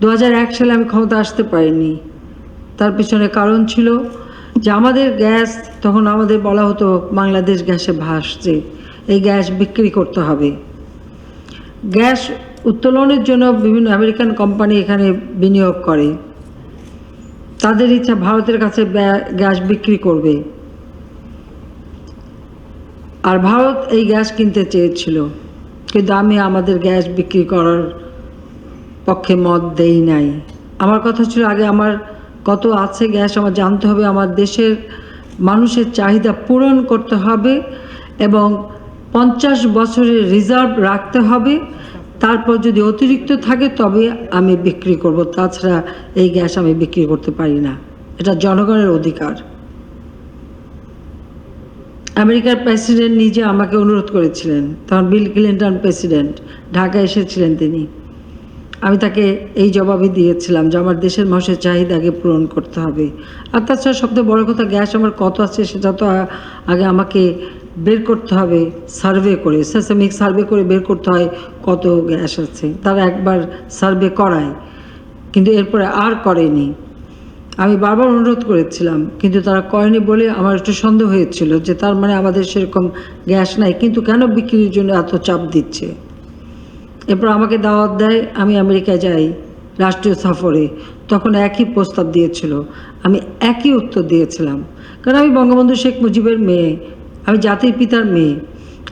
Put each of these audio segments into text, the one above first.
দু হাজার এক সালে আমি ক্ষমতা আসতে পারিনি। তার পিছনে কারণ ছিল যে আমাদের গ্যাস, তখন আমাদের বলা হতো বাংলাদেশ গ্যাসে ভাসছে এই গ্যাস বিক্রি করতে হবে। গ্যাস উত্তোলনের জন্য বিভিন্ন আমেরিকান কোম্পানি এখানে বিনিয়োগ করে। তাদের ইচ্ছা ভারতের কাছে গ্যাস বিক্রি করবে। আর ভারত এই গ্যাস কিনতে চেয়েছিল। কিন্তু আমি আমাদের গ্যাস বিক্রি করার পক্ষে মত দেই নাই। আমার কথা ছিল আগে আমার কত আছে গ্যাস, আমার জানতে হবে, আমার দেশের মানুষের চাহিদা পূরণ করতে হবে এবং পঞ্চাশ বছরের রিজার্ভ রাখতে হবে। তারপর যদি অতিরিক্ত থাকে তবে আমি বিক্রি করব, তাছাড়া এই গ্যাস আমি বিক্রি করতে পারি না। এটা জনগণের অধিকার। আমেরিকার প্রেসিডেন্ট নিজে আমাকে অনুরোধ করেছিলেন, তখন বিল ক্লিন্টন প্রেসিডেন্ট, ঢাকায় এসেছিলেন তিনি। আমি তাকে এই জবাবই দিয়েছিলাম যে আমার দেশের মানুষের চাহিদা আগে পূরণ করতে হবে। আর তাছাড়া সবথেকে বড় কথা, গ্যাস আমার কত আছে সেটা তো আগে আমাকে বের করতে হবে, সার্ভে করে। সেসমিক সার্ভে করে বের করতে হয় কত গ্যাস আছে। তারা একবার সার্ভে করায়, কিন্তু এরপরে আর করেনি। আমি বারবার অনুরোধ করেছিলাম, কিন্তু তারা করেনি বলে আমার একটু সন্দেহ হয়েছিল যে তার মানে আমাদের সেরকম গ্যাস নাই, কিন্তু কেন বিক্রির জন্য এত চাপ দিচ্ছে? এরপর আমাকে দাওয়াত দেয়, আমি আমেরিকায় যাই, রাষ্ট্রীয় সফরে। তখন একই প্রস্তাব দিয়েছিল, আমি একই উত্তর দিয়েছিলাম। কারণ আমি বঙ্গবন্ধু শেখ মুজিবের মেয়ে, আমি জাতির পিতার মেয়ে,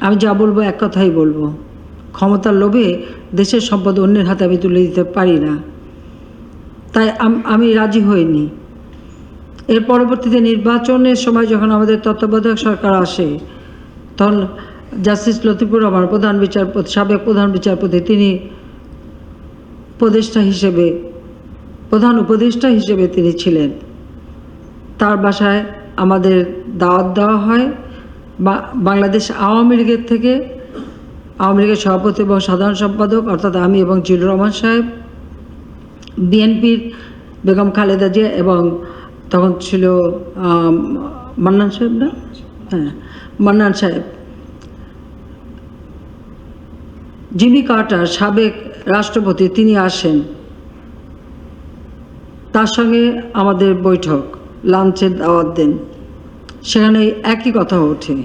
আমি যা বলব এক কথাই বলব। ক্ষমতার লোভে দেশের সম্পদ অন্যের হাতে আমি তুলে দিতে পারি না। তাই আমি রাজি হইনি। এর পরবর্তীতে নির্বাচনের সময় যখন আমাদের তত্ত্বাবধায়ক সরকার আসে, তখন জাস্টিস লতিফুর রহমান প্রধান বিচারপতি, সাবেক প্রধান বিচারপতি, তিনি উপদেষ্টা হিসেবে, প্রধান উপদেষ্টা হিসেবে তিনি ছিলেন। তার বাসায় আমাদের দাওয়াত দেওয়া হয়। বাংলাদেশ আওয়ামী লীগের থেকে, আওয়ামী লীগের সভাপতি এবং সাধারণ সম্পাদক, অর্থাৎ আমি এবং জিলুর রহমান সাহেব, বিএনপির বেগম খালেদা জিয়া এবং তখন ছিল মান্নান সাহেব না? হ্যাঁ মান্নান সাহেব। জিমি কার্টার সাবেক রাষ্ট্রপতি তিনি আসেন। তার সঙ্গে আমাদের বৈঠক, লাঞ্চের দাওয়াত দেন। সেখানে একই কথা ওঠে।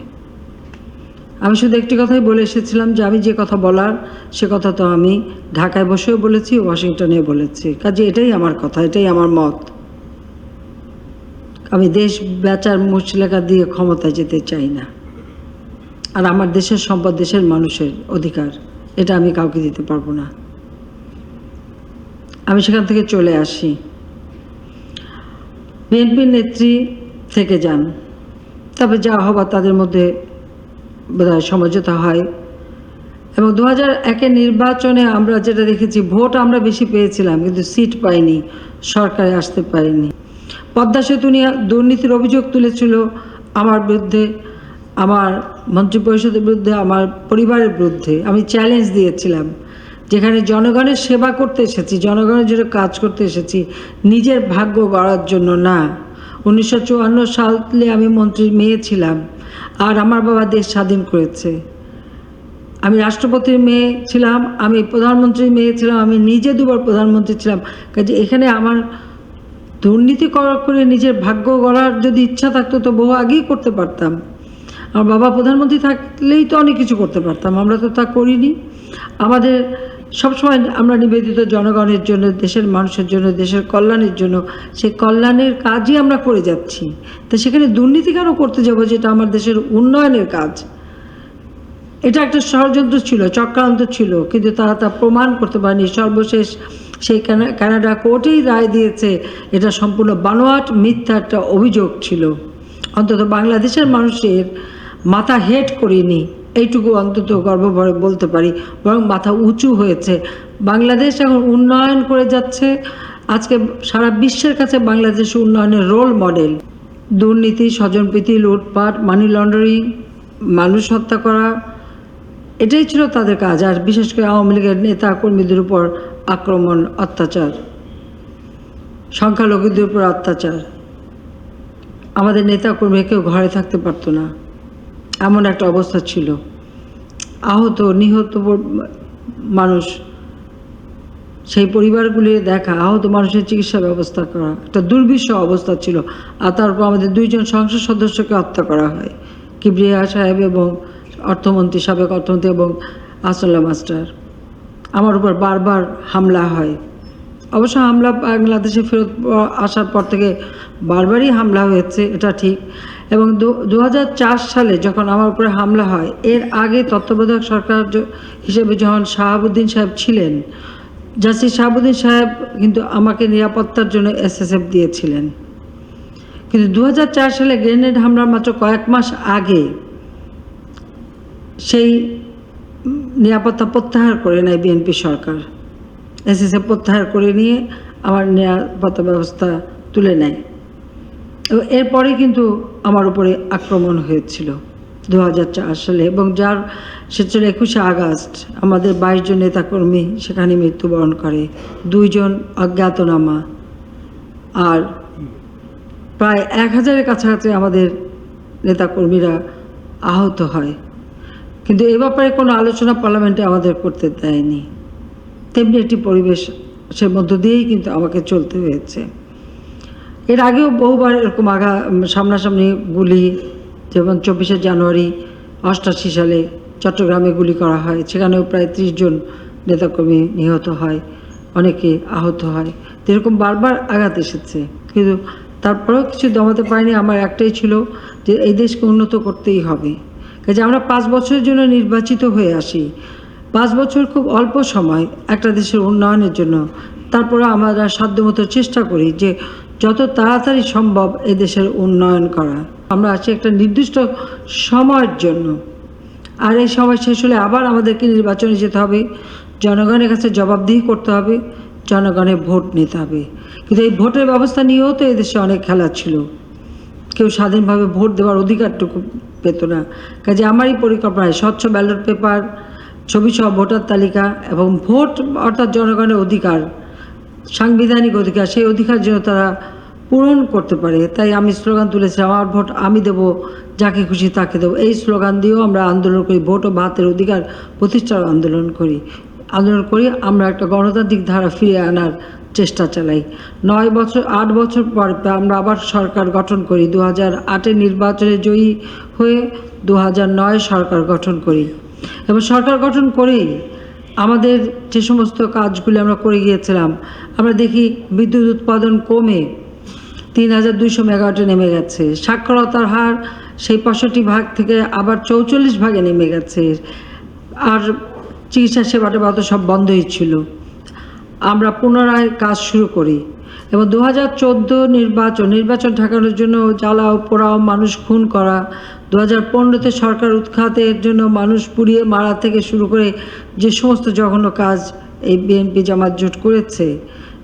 আমি শুধু একটি কথাই বলে এসেছিলাম যে আমি যে কথা বলার, সে কথা তো আমি ঢাকায় বসেও বলেছি ওয়াশিংটনে বলেছি। কাজে এটাই আমার কথা, এটাই আমার মত। আমি দেশ বেচার মুচলেখা দিয়ে ক্ষমতা যেতে চাই না। আর আমার দেশের সম্পদ দেশের মানুষের অধিকার। এটা আমি কাউকে দিতে পারব না। আমি সেখান থেকে চলে আসি। বিএনপির নেত্রী থেকে যান। তারপরে যা হবার তাদের মধ্যে বোধহয় সমঝোতা হয়। এবং দু হাজার একের নির্বাচনে আমরা যেটা দেখেছি, ভোট আমরা বেশি পেয়েছিলাম, কিন্তু সিট পাইনি, সরকারে আসতে পারিনি। পদ্মা সেতু নিয়ে দুর্নীতির অভিযোগ তুলেছিল আমার বিরুদ্ধে। আমার মন্ত্রিপরিষদের বিরুদ্ধে, আমার পরিবারের বিরুদ্ধে আমি চ্যালেঞ্জ দিয়েছিলাম। যেখানে জনগণের সেবা করতে এসেছি, জনগণের জন্য কাজ করতে এসেছি, নিজের ভাগ্য গড়ার জন্য না। উনিশশো চুয়ান্ন সালে আমি মন্ত্রীর মেয়ে ছিলাম, আর আমার বাবা দেশ স্বাধীন করেছে। আমি রাষ্ট্রপতির মেয়ে ছিলাম, আমি প্রধানমন্ত্রীর মেয়ে ছিলাম, আমি নিজে দুবার প্রধানমন্ত্রী ছিলাম। কাজে এখানে আমার দুর্নীতি করার করে নিজের ভাগ্য গড়ার যদি ইচ্ছা থাকতো, তো বহু আগেই করতে পারতাম। আমার বাবা প্রধানমন্ত্রী থাকলেই তো অনেক কিছু করতে পারতাম, আমরা তো তা করিনি। আমাদের সবসময় আমরা নিবেদিত জনগণের জন্য, দেশের মানুষের জন্য, দেশের কল্যাণের জন্য, সেই কল্যাণের কাজই আমরা করে যাচ্ছি। তো সেখানে দুর্নীতি কেন করতে যাব যেটা আমার দেশের উন্নয়নের কাজ? এটা একটা ষড়যন্ত্র ছিল, চক্রান্ত ছিল, কিন্তু তারা তা প্রমাণ করতে পারেনি। সর্বশেষ সেই কানা- কানাডা কোর্টেই রায় দিয়েছে, এটা সম্পূর্ণ বানোয়াট মিথ্যা একটা অভিযোগ ছিল। অন্তত বাংলাদেশের মানুষের মাথা হেট করিনি। এইটুকু অন্তত গর্বভরে বলতে পারি, বরং মাথা উঁচু হয়েছে। বাংলাদেশ এখন উন্নয়ন করে যাচ্ছে। আজকে সারা বিশ্বের কাছে বাংলাদেশ উন্নয়নের রোল মডেল দুর্নীতি, স্বজনপ্রীতি, লুটপাট মানি লন্ডারিং মানুষ হত্যা করা, এটাই ছিল তাদের কাজ। আর বিশেষ করে আওয়ামী লীগের নেতা কর্মীদের উপর আক্রমণ, অত্যাচার, সংখ্যালঘুদের উপর অত্যাচার। আমাদের নেতা কর্মী কেউ ঘরে থাকতে পারতো না। এমন একটা অবস্থা ছিল। আহত, নিহত মানুষ, সেই পরিবারগুলির দেখা, আহত মানুষের চিকিৎসা ব্যবস্থা করা, একটা দুর্বিষহ অবস্থা ছিল। আর তারপর আমাদের দুইজন সংসদ সদস্যকে হত্যা করা হয়, কিবরিয়া সাহেব এবং অর্থমন্ত্রী, সাবেক অর্থমন্ত্রী এবং আসল্লা মাস্টার। আমার উপর বারবার হামলা হয়। অবশ্য হামলা বাংলাদেশে ফেরত আসার পর থেকে বারবারই হামলা হয়েছে, এটা ঠিক। এবং দু হাজার চার সালে যখন আমার উপরে হামলা হয়, এর আগে তত্ত্বাবধায়ক সরকার হিসেবে যখন শাহাবুদ্দিন সাহেব ছিলেন, জাসির শাহাবুদ্দিন সাহেব কিন্তু আমাকে নিরাপত্তার জন্য এসএসএফ দিয়েছিলেন। কিন্তু দু হাজার চার সালে গ্রেনেড হামলার মাত্র কয়েক মাস আগে সেই নিরাপত্তা প্রত্যাহার করে নেয় বিএনপি সরকার। এসএসএফ প্রত্যাহার করে নিয়ে আমার নিরাপত্তা ব্যবস্থা তুলে নেয়। এরপরে কিন্তু আমার উপরে আক্রমণ হয়েছিল দু হাজার চার সালে এবং যার সে ছিল একুশে আগস্ট। আমাদের বাইশ জন নেতাকর্মী সেখানে মৃত্যুবরণ করে। দুইজন অজ্ঞাতনামা আর প্রায় এক হাজারের কাছাকাছি আমাদের নেতাকর্মীরা আহত হয়। কিন্তু এ ব্যাপারে কোনো আলোচনা পার্লামেন্টে আমাদের করতে দেয়নি। তেমনি একটি পরিবেশ সে মধ্য দিয়েই কিন্তু আমাকে চলতে হয়েছে। এর আগেও বহুবার এরকম আগা সামনাসামনি গুলি যেমন চব্বিশে জানুয়ারি অষ্টাশি সালে চট্টগ্রামে গুলি করা হয়, সেখানেও প্রায় ত্রিশ জন নেতাকর্মী নিহত হয়, অনেকে আহত হয়। এরকম বারবার আঘাত এসেছে। কিন্তু তারপরেও কিছু দমাতে পারিনি। আমার একটাই ছিল যে এই দেশকে উন্নত করতেই হবে। কাজে আমরা পাঁচ বছরের জন্য নির্বাচিত হয়ে আসি। পাঁচ বছর খুব অল্প সময় একটা দেশের উন্নয়নের জন্য। তারপরে আমরা সাধ্যমতো চেষ্টা করি যে যত তাড়াতাড়ি সম্ভব এ দেশের উন্নয়ন করা। আমরা আছি একটা নির্দিষ্ট সময়ের জন্য। আর এই সময় শেষ হলে আবার আমাদেরকে নির্বাচনে যেতে হবে। জনগণের কাছে জবাবদিহি করতে হবে। জনগণের ভোট নিতে হবে। কিন্তু এই ভোটের ব্যবস্থা নিয়েও তো এদেশে অনেক খেলা ছিল। কেউ স্বাধীনভাবে ভোট দেওয়ার অধিকারটুকু পেত না। কাজে আমারই পরিকল্পনায় স্বচ্ছ ব্যালট পেপার, ছবি সহ ভোটার তালিকা এবং ভোট অর্থাৎ জনগণের অধিকার সাংবিধানিক অধিকার, সেই অধিকার যেন তারা পূরণ করতে পারে। তাই আমি স্লোগান তুলেছি, আমার ভোট আমি দেবো, যাকে খুশি তাকে দেবো। এই স্লোগান দিয়েও আমরা আন্দোলন করি, ভোট ও ভাতের অধিকার প্রতিষ্ঠার আন্দোলন করি। আন্দোলন করি, আমরা একটা গণতান্ত্রিক ধারা ফিরিয়ে আনার চেষ্টা চালাই। নয় বছর, আট বছর পর আমরা আবার সরকার গঠন করি। দু হাজার আটের নির্বাচনে জয়ী হয়ে দু হাজার নয় সরকার গঠন করি। এবং সরকার গঠন করেই আমাদের যে সমস্ত কাজগুলি আমরা করে গিয়েছিলাম, আমরা দেখি বিদ্যুৎ উৎপাদন কমে তিন হাজার দুইশো মেগাওয়াটে নেমে গেছে। সাক্ষরতার হার সেই পঁয়ষট্টি ভাগ থেকে আবার চৌচল্লিশ ভাগে নেমে গেছে। আর চিকিৎসা সেবাটা বা তো সব বন্ধই ছিল। আমরা পুনরায় কাজ শুরু করি এবং দু হাজার চোদ্দ নির্বাচন নির্বাচন ঠেকানোর জন্য জ্বালাও, পোড়াও, মানুষ খুন করা দু হাজার পনেরোতে সরকার উৎখাতের জন্য মানুষ পুড়িয়ে মারা থেকে শুরু করে যে সমস্ত জঘন্য কাজ এই বিএনপি জামাত জোট করেছে,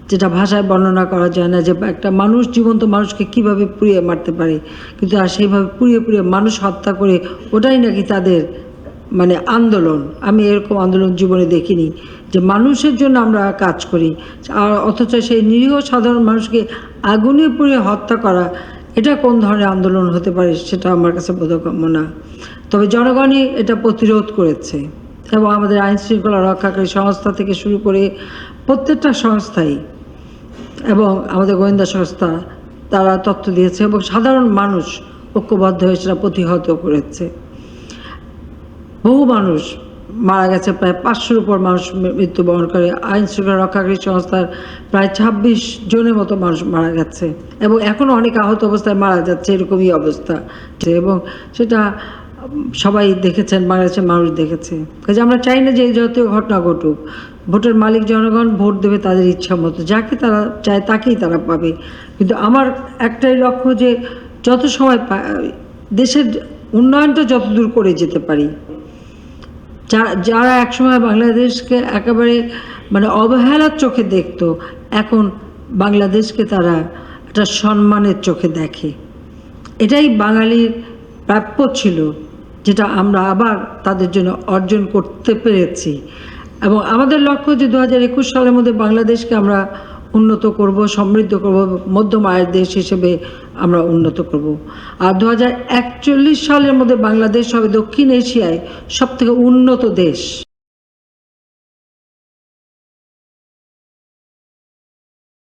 যেটা ভাষায় বর্ণনা করা যায় না যে একটা মানুষ, জীবন্ত মানুষকে কীভাবে পুড়িয়ে মারতে পারে, কিন্তু আর সেইভাবে পুড়িয়ে পুড়িয়ে মানুষ হত্যা করে ওটাই নাকি তাদের মানে আন্দোলন। আমি এরকম আন্দোলন জীবনে দেখিনি যে মানুষের জন্য আমরা কাজ করি, আর অথচ সেই নিরীহ সাধারণ মানুষকে আগুনে পুড়িয়ে হত্যা করা এটা কোন ধরনের আন্দোলন হতে পারে সেটা আমার কাছে বোধগম্য না। তবে জনগণই এটা প্রতিরোধ করেছে এবং আমাদের আইন শৃঙ্খলা রক্ষাকারী সংস্থা থেকে শুরু করে প্রত্যেকটা সংস্থাই এবং আমাদের গোয়েন্দা সংস্থা, তারা তথ্য দিয়েছে এবং সাধারণ মানুষ ঐক্যবদ্ধ হয়ে সেটা প্রতিহত করেছে। বহু মানুষ মারা গেছে প্রায় পাঁচশোর উপর মানুষ মৃত্যুবরণ করে। আইন শৃঙ্খলা রক্ষাকারী সংস্থার প্রায় ছাব্বিশ জনের মতো মানুষ মারা গেছে এবং এখনও অনেক আহত অবস্থায় মারা যাচ্ছে, এরকমই অবস্থা। এবং সেটা সবাই দেখেছেন বাংলাদেশের মানুষ দেখেছে। কাজে আমরা চাই না যে এই জাতীয় ঘটনা ঘটুক। ভোটের মালিক জনগণ ভোট দেবে তাদের ইচ্ছা মতো, যাকে তারা চায় তাকেই তারা পাবে। কিন্তু আমার একটাই লক্ষ্য যে যত সময় দেশের উন্নয়নটা যত দূর করে যেতে পারি যা- যারা একসময় বাংলাদেশকে একেবারে মানে অবহেলার চোখে দেখত, এখন বাংলাদেশকে তারা একটা সম্মানের চোখে দেখে। এটাই বাঙালির প্রাপ্য ছিল, যেটা আমরা আবার তাদের জন্য অর্জন করতে পেরেছি। এবং আমাদের লক্ষ্য যে দু হাজার একুশ সালের মধ্যে বাংলাদেশকে আমরা উন্নত করব, সমৃদ্ধ করব, মধ্যম আয়ের দেশ হিসেবে আমরা উন্নত করব। আর দু হাজার একচল্লিশ সালের মধ্যে বাংলাদেশ হবে দক্ষিণ এশিয়ায় সবথেকে উন্নত দেশ।